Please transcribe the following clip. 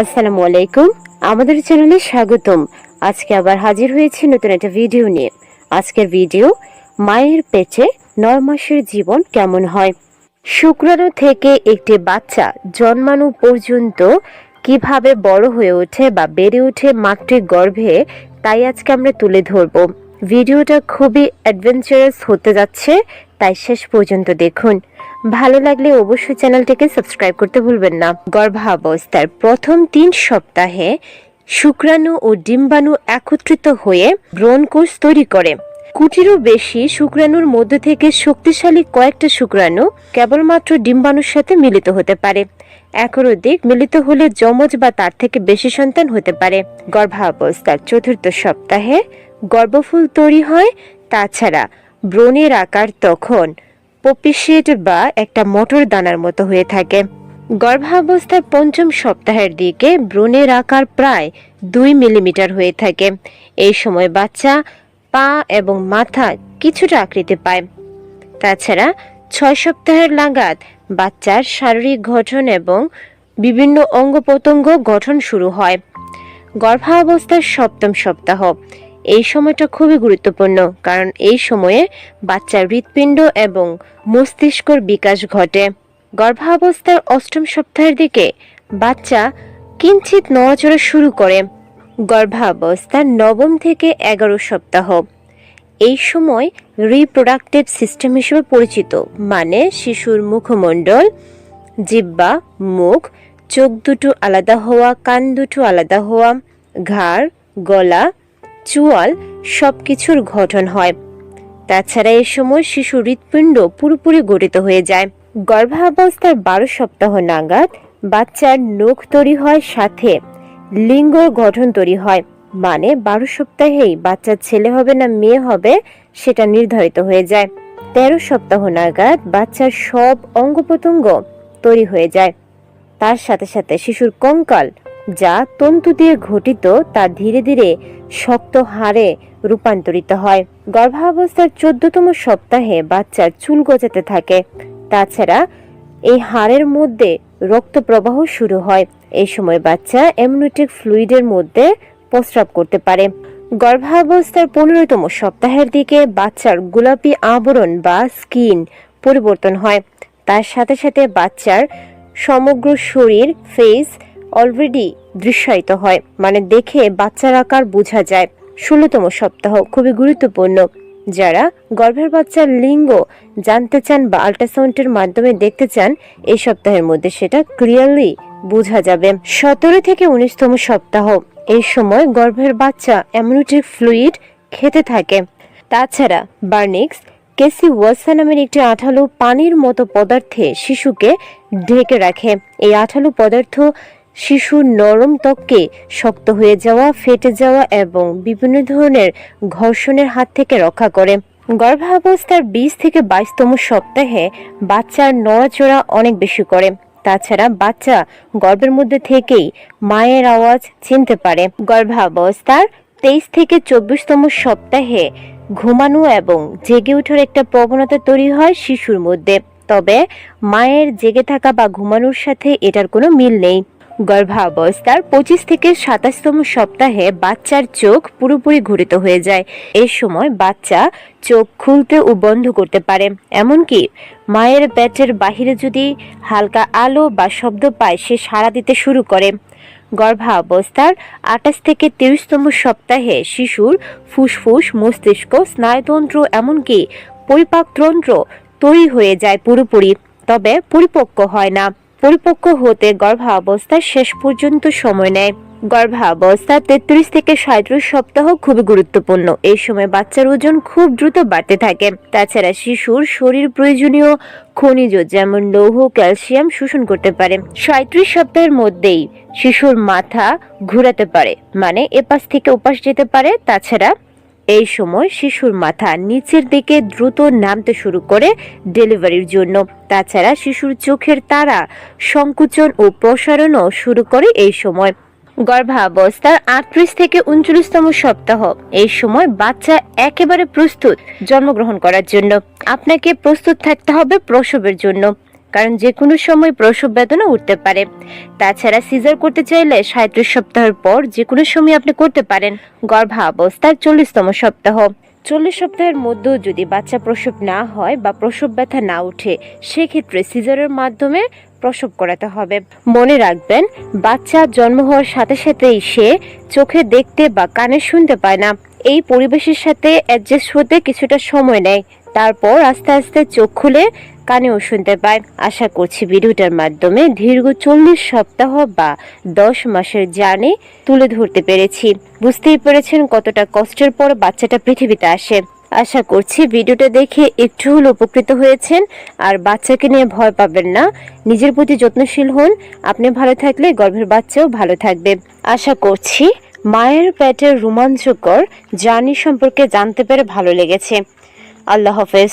আসসালামু আলাইকুম। আমাদের চ্যানেলে স্বাগতম। আজকে আবার হাজির হয়েছি নতুন একটা ভিডিও নিয়ে। আজকের ভিডিও, মায়ের পেটে নয় মাসের জীবন কেমন হয়? শুক্রাণু থেকে একটি বাচ্চা জন্মানো পর্যন্ত কীভাবে বড় হয়ে ওঠে বা বেড়ে ওঠে মাতৃ গর্ভে তাই আজকে আমরা তুলে ধরব। ভিডিওটা খুবই অ্যাডভেঞ্চারাস হতে যাচ্ছে, তাই শেষ পর্যন্ত দেখুন। ভালো লাগলে অবশ্যই চ্যানেলটিকে সাবস্ক্রাইব করতে ভুলবেন না। গর্ভাবস্থার প্রথম তিন সপ্তাহে শুক্রাণু ও ডিম্বাণু একত্রিত হয়ে ব্রণকোষ তৈরি করে। কুটিরও বেশি শুক্রাণুর মধ্যে থেকে শক্তিশালী কয়েকটা শুক্রাণু কেবলমাত্র ডিম্বাণুর সাথে মিলিত হতে পারে। একর অধিক মিলিত হলে যমজ বা তার থেকে বেশি সন্তান হতে পারে। গর্ভাবস্থার চতুর্থ সপ্তাহে গর্ভফুল তৈরি হয়, তাছাড়া ব্রণের আকার তখন পপিসেট বা একটা মটর দানার মতো হয়ে থাকে। গর্ভাবস্থার পঞ্চম সপ্তাহের দিকে ব্রণের আকার প্রায় দুই মিলিমিটার হয়ে থাকে। এই সময় বাচ্চা পা এবং মাথা কিছুটা আকৃতি পায়। তাছাড়া ছয় সপ্তাহের লাগাত বাচ্চার শারীরিক গঠন এবং বিভিন্ন অঙ্গ প্রত্যঙ্গ গঠন শুরু হয়। গর্ভাবস্থার সপ্তম সপ্তাহ এই সময়টা খুবই গুরুত্বপূর্ণ, কারণ এই সময়ে বাচ্চার হৃৎপিণ্ড এবং মস্তিষ্কর বিকাশ ঘটে। গর্ভাবস্থার অষ্টম সপ্তাহের দিকে বাচ্চা কিঞ্চিত নড়াচড়া শুরু করে। গর্ভাবস্থার নবম থেকে এগারো সপ্তাহ। এই সময় রিপ্রোডাক্টিভ সিস্টেম হিসেবে পরিচিত মানে শিশুর মুখমণ্ডল, জিব্বা, মুখ, চোখ দুটো আলাদা হওয়া, কান দুটো আলাদা হওয়া, ঘাড়, গলা চুয়াল সব কিছুর গঠন হয়। তাছাড়া এ সময় শিশু হৃৎপিণ্ড পুরোপুরি গঠিত হয়ে যায়। গর্ভাবস্থার বারো সপ্তাহ নাগাদ বাচ্চার নখ তৈরি হয়, সাথে লিঙ্গর গঠন তৈরি হয়। মানে বারো সপ্তাহেই বাচ্চার ছেলে হবে না মেয়ে হবে সেটা নির্ধারিত হয়ে যায়। তেরো সপ্তাহ নাগাদ বাচ্চার সব অঙ্গ প্রত্যঙ্গ তৈরি হয়ে যায়। তার সাথে সাথে শিশুর কঙ্কাল যা তন্তু দিয়ে ঘটিত তা ধীরে ধীরে শক্ত হাড়ে রূপান্তরিত হয়। গর্ভাবস্থার চোদ্দতম সপ্তাহে বাচ্চার চুল গজাতে থাকে। তাছাড়া এই হাড়ের মধ্যে রক্ত প্রবাহ শুরু হয়। এই সময় বাচ্চা এমনিটিক ফ্লুইডের মধ্যে প্রস্রাব করতে পারে। গর্ভাবস্থার পনেরোতম সপ্তাহের দিকে বাচ্চার গোলাপি আবরণ বা স্কিন পরিবর্তন হয়। তার সাথে সাথে বাচ্চার সমগ্র শরীর ফেস অলরেডি দৃশ্যায়িত হয় মানে দেখে বাচ্চার আকার বোঝা যায়। ষোলোতম সপ্তাহ, খুবই গুরুত্বপূর্ণ। যারা গর্ভের বাচ্চার লিঙ্গ জানতে চান বা আল্ট্রাসাউন্ডের মাধ্যমে দেখতে চান, এই সপ্তাহের মধ্যে সেটা ক্লিয়ারলি বোঝা যাবে। সতেরো থেকে উনিশতম সপ্তাহ, এই সময় গর্ভের বাচ্চা অ্যামনিটিক ফ্লুইড খেতে থাকে। তাছাড়া বার্নিক্স, কেসি ওয়াসা নামের একটি আঠালো পানির মতো পদার্থে শিশুকে ঢেকে রাখে। এই আঠালো পদার্থ শিশুর নরম ত্বককে শক্ত হয়ে যাওয়া, ফেটে যাওয়া এবং বিভিন্ন ধরনের ঘর্ষণের হাত থেকে রক্ষা করে। গর্ভাবস্থার বিশ থেকে বাইশতম সপ্তাহে বাচ্চার নড়াচড়া অনেক বেশি করে। তাছাড়া বাচ্চা গর্ভের মধ্যে থেকেই মায়ের আওয়াজ চিনতে পারে। গর্ভাবস্থার তেইশ থেকে চব্বিশতম সপ্তাহে ঘুমানো এবং জেগে ওঠার একটা প্রবণতা তৈরি হয় শিশুর মধ্যে। তবে মায়ের জেগে থাকা বা ঘুমানোর সাথে এটার কোনো মিল নেই। গর্ভাবস্থার পঁচিশ থেকে সাতাশতম সপ্তাহে বাচ্চার চোখ পুরোপুরি ঘুরিত হয়ে যায়। এই সময় বাচ্চা চোখ খুলতে ও বন্ধ করতে পারে। এমনকি মায়ের পেটের বাহিরে যদি হালকা আলো বা শব্দ পায়, সে সাড়া দিতে শুরু করে। গর্ভাবস্থার আঠাশ থেকে তিরিশতম সপ্তাহে শিশুর ফুসফুস, মস্তিষ্ক, স্নায়ুতন্ত্র এমনকি পরিপাকতন্ত্র তৈরি হয়ে যায় পুরোপুরি, তবে পরিপক্ক হয় না। পরিপক্ক হতে গর্ভাবস্থার শেষ পর্যন্ত সময় নেয়। গর্ভাবস্থা তেত্রিশ থেকে সাঁত্রিশ সপ্তাহ খুবই গুরুত্বপূর্ণ। এই সময় বাচ্চার ওজন খুব দ্রুত বাড়তে থাকে। তাছাড়া শিশুর শরীর প্রয়োজনীয় খনিজ যেমন লৌহ, ক্যালসিয়াম শোষণ করতে পারে। সাঁত্রিশ সপ্তাহের মধ্যেই শিশুর মাথা ঘুরাতে পারে। মানে এপাশ থেকে ওপাশ যেতে পারে। তাছাড়া এই সময় শিশুর মাথা নিচের দিকে দ্রুত নামতে শুরু করে ডেলিভারির জন্য। তাছাড়া শিশুর চোখের তারা, সংকুচন ও প্রসারণও শুরু করে এই সময়। গর্ভাবস্থার আটত্রিশ থেকে উনচল্লিশতম সপ্তাহ। এই সময় বাচ্চা একেবারে প্রস্তুত, জন্মগ্রহণ করার জন্য। আপনাকে প্রস্তুত থাকতে হবে প্রসবের জন্য। কারণ যে কোনো সময় প্রসব বেদনা উঠতে পারে। তাছাড়া সিজার করতে চাইলে সাঁত্রিশ সপ্তাহের পর যে কোনো সময় আপনি করতে পারেন। গর্ভাবস্থার চল্লিশতম সপ্তাহ। চল্লিশ সপ্তাহের মধ্যেও যদি বাচ্চা প্রসব না হয় বা প্রসব ব্যথা না উঠে, সেক্ষেত্রে সিজারের মাধ্যমে প্রসব করাতে হবে। মনে রাখবেন, বাচ্চা জন্ম হওয়ার সাথে সাথেই সে চোখে দেখতে বা কানে শুনতে পায় না। এই পরিবেশের সাথে অ্যাডজাস্ট হতে কিছুটা সময় নেয়। তারপর আস্তে আস্তে চোখ খুলে কানেও শুনতে পায়। আশা করছি ভিডিওটার মাধ্যমে দীর্ঘ চল্লিশ সপ্তাহ বা দশ মাসের জার্নি তুলে ধরতে পেরেছি। বুঝতেই পেরেছেন কতটা কষ্টের পর বাচ্চাটা পৃথিবীতে আসে। আশা করছি ভিডিওটা দেখে একটু হলেও উপকৃত হয়েছেন। আর বাচ্চাকে নিয়ে ভয় পাবেন না। নিজের প্রতি যত্নশীল হন। আপনি ভালো থাকলে গর্ভের বাচ্চাও ভালো থাকবে। আশা করছি মায়ের পেটের রোমাঞ্চকর জার্নি সম্পর্কে জানতে পেরে ভালো লেগেছে। আল্লাহ হাফেজ।